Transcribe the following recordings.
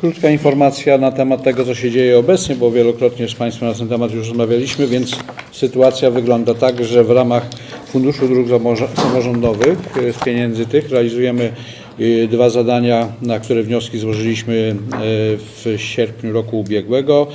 Krótka informacja na temat tego, co się dzieje obecnie, bo wielokrotnie z Państwem na ten temat już rozmawialiśmy, więc sytuacja wygląda tak, że w ramach Funduszu Dróg Samorządowych e, z pieniędzy tych realizujemy e, dwa zadania, na które wnioski złożyliśmy e, w sierpniu roku ubiegłego.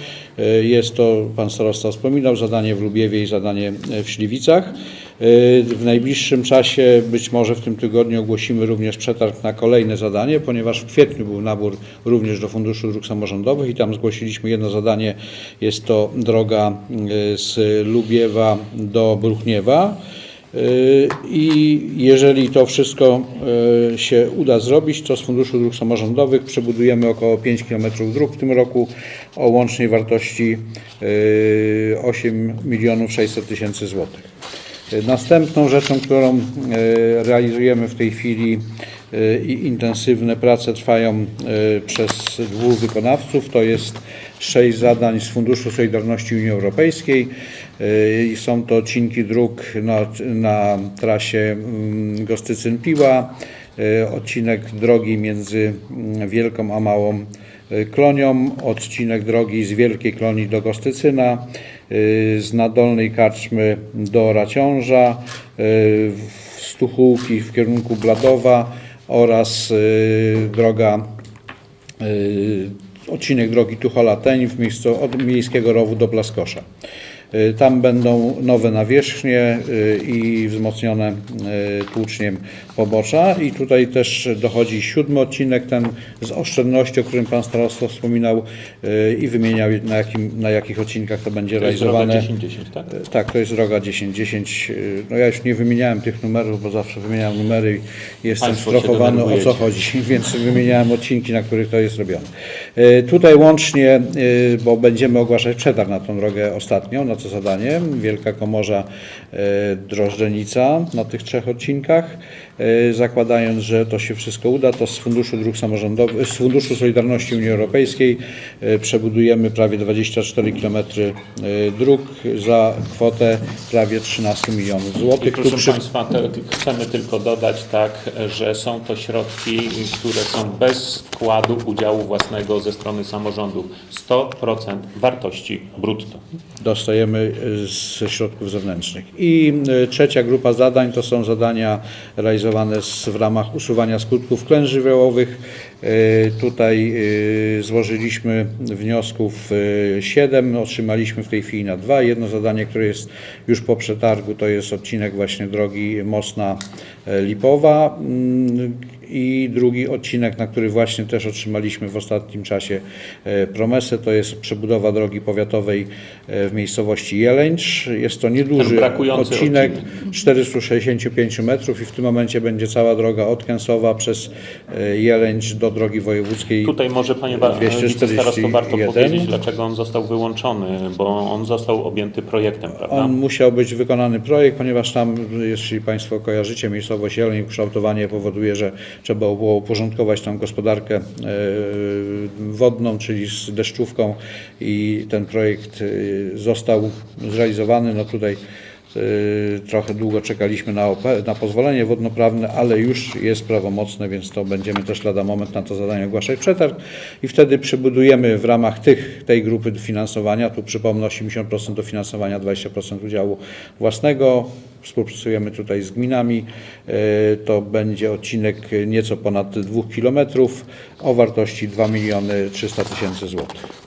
Jest to, Pan Starosta wspominał, zadanie w Lubiewie i zadanie w Śliwicach. E, W najbliższym czasie, być może w tym tygodniu, ogłosimy również przetarg na kolejne zadanie, ponieważ w kwietniu był nabór również do Funduszu Dróg Samorządowych i tam zgłosiliśmy jedno zadanie. Jest to droga e, z Lubiewa do Bruchniewa. E, I jeżeli to wszystko się uda zrobić, to z Funduszu Dróg Samorządowych przebudujemy około 5 km dróg w tym roku o łącznej wartości e, 8 milionów 600 tysięcy złotych. Następną rzeczą, którą e, realizujemy w tej chwili e, i intensywne prace trwają e, przez dwóch wykonawców, to jest sześć zadań z Funduszu Solidarności Unii Europejskiej są to odcinki dróg na, na trasie mm, Gostycyn-Piła, odcinek drogi między mm, Wielką a Małą Klonią, odcinek drogi z Wielkiej Kloni do Gostycyna, y, z Nadolnej Karczmy do Raciąża, y, w Stuchułki w kierunku Bladowa oraz y, droga y, odcinek drogi Tuchola-Teń w miejscu od Miejskiego Rowu do Blaskosza. Y, Tam będą nowe nawierzchnie y, i wzmocnione y, tłuczniem pobocza i tutaj też dochodzi siódmy odcinek, ten z oszczędności, o którym Pan Starosta wspominał y, i wymieniał na, jakim, na jakich odcinkach to będzie To jest droga realizowane. 10-10, tak? Tak, to jest droga 1010. y, No ja już nie wymieniałem tych numerów, bo zawsze wymieniam numery i jestem Państwo strofowany o co chodzi, więc wymieniałem odcinki, na których to jest robione. Tutaj łącznie, bo będziemy ogłaszać przetarg na tą drogę ostatnią, na to zadanie, Wielka Komorza Drożdżenica na tych trzech odcinkach. Y, Zakładając, że to się wszystko uda, to z Funduszu Dróg Samorządowych, z Funduszu Solidarności Unii Europejskiej y, przebudujemy prawie 24 km dróg za kwotę prawie 13 milionów złotych. Proszę przy- Państwa, chcemy tylko dodać tak, że są to środki, które są bez wkładu udziału własnego ze strony samorządów. 100% wartości brutto. dostajemy y, ze środków zewnętrznych. I y, trzecia grupa zadań to są zadania realizowane z, w ramach usuwania skutków klęsk żywiołowych. Y, Tutaj y, złożyliśmy wniosków 7, otrzymaliśmy w tej chwili na dwa. Jedno zadanie, które jest już po przetargu, to jest odcinek właśnie drogi Mosna e, Lipowa mm, i drugi odcinek, na który właśnie też otrzymaliśmy w ostatnim czasie e, promesę, to jest przebudowa drogi powiatowej e, w miejscowości Jelęcz. Jest to nieduży odcinek, odcinek. 465 metrów i w tym momencie będzie cała droga od Kęsowa przez e, Jelęcz do drogi wojewódzkiej. Tutaj może Panie Wa- 241. Wicestarosto warto powiedzieć, dlaczego on został wyłączony, bo on został objęty projektem, prawda? On musiał być wykonany projekt, ponieważ tam, jeśli Państwo kojarzycie, miejscowość Jeleń, kształtowanie powoduje, że trzeba było uporządkować tam gospodarkę e, wodną, czyli z deszczówką i ten projekt e, został zrealizowany. No tutaj trochę długo czekaliśmy na, na pozwolenie wodnoprawne, ale już jest prawomocne, więc to będziemy też lada moment na to zadanie ogłaszać przetarg. I wtedy przybudujemy w ramach tych, tej grupy finansowania, tu przypomnę 80% dofinansowania, 20% udziału własnego, współpracujemy tutaj z gminami, E, to będzie odcinek nieco ponad 2 km o wartości 2 miliony 300 tysięcy złotych.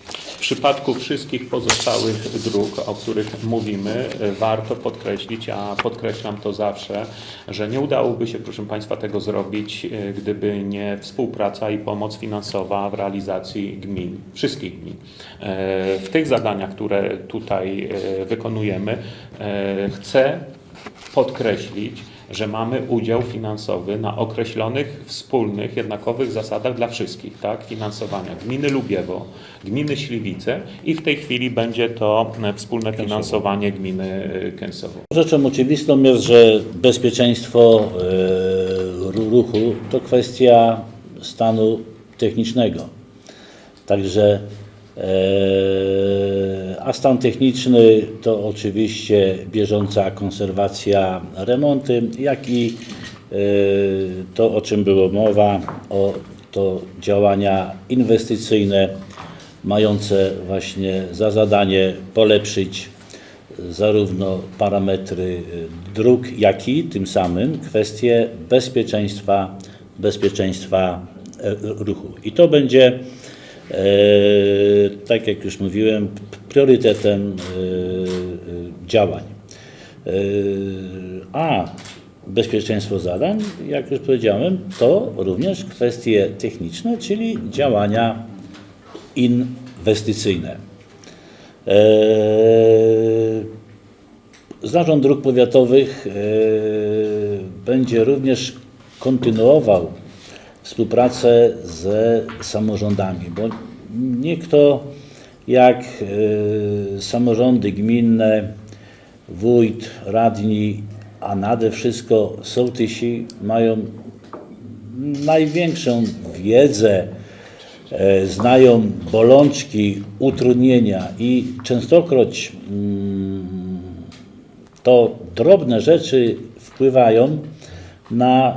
Przypadku wszystkich pozostałych dróg, o których mówimy, e, warto podkreślić, a podkreślam to zawsze, że nie udałoby się, proszę Państwa, tego zrobić, e, gdyby nie współpraca i pomoc finansowa w realizacji gmin, wszystkich gmin. E, W tych zadaniach, które tutaj wykonujemy, chcę podkreślić, że mamy udział finansowy na określonych wspólnych, jednakowych zasadach dla wszystkich, tak? Finansowania gminy Lubiewo, gminy Śliwice i w tej chwili będzie to e, wspólne finansowanie gminy e, Kęsowo. Rzeczą oczywistą jest, że bezpieczeństwo e, ru- ruchu to kwestia stanu technicznego. Także, a stan techniczny to oczywiście bieżąca konserwacja, remonty, jak i e, to, o czym było mowa, o to działania inwestycyjne mające właśnie za zadanie polepszyć zarówno parametry dróg, jak i tym samym kwestie bezpieczeństwa, bezpieczeństwa e, ruchu. I to będzie, e, tak jak już mówiłem, priorytetem e, e, działań. E, A bezpieczeństwo zadań, jak już powiedziałem, to również kwestie techniczne, czyli działania inwestycyjne. Zarząd Dróg Powiatowych będzie również kontynuował współpracę ze samorządami, bo nie jak eee, samorządy gminne, wójt, radni, a nade wszystko sołtysi mają największą wiedzę, e, znają bolączki, utrudnienia i częstokroć mm, to drobne rzeczy wpływają na e,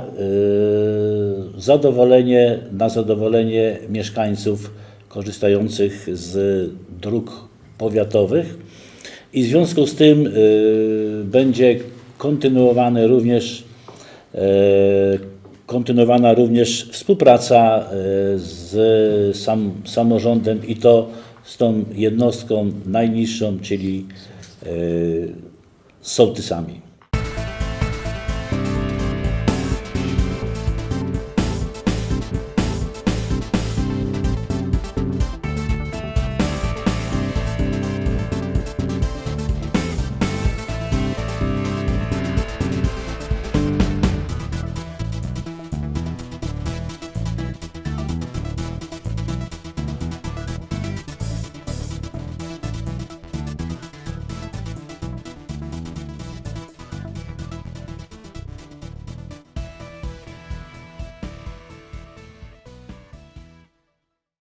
zadowolenie, na zadowolenie mieszkańców korzystających z dróg powiatowych i w związku z tym e, będzie kontynuowane również e, kontynuowana również współpraca z sam, samorządem i to z tą jednostką najniższą, czyli sołtysami.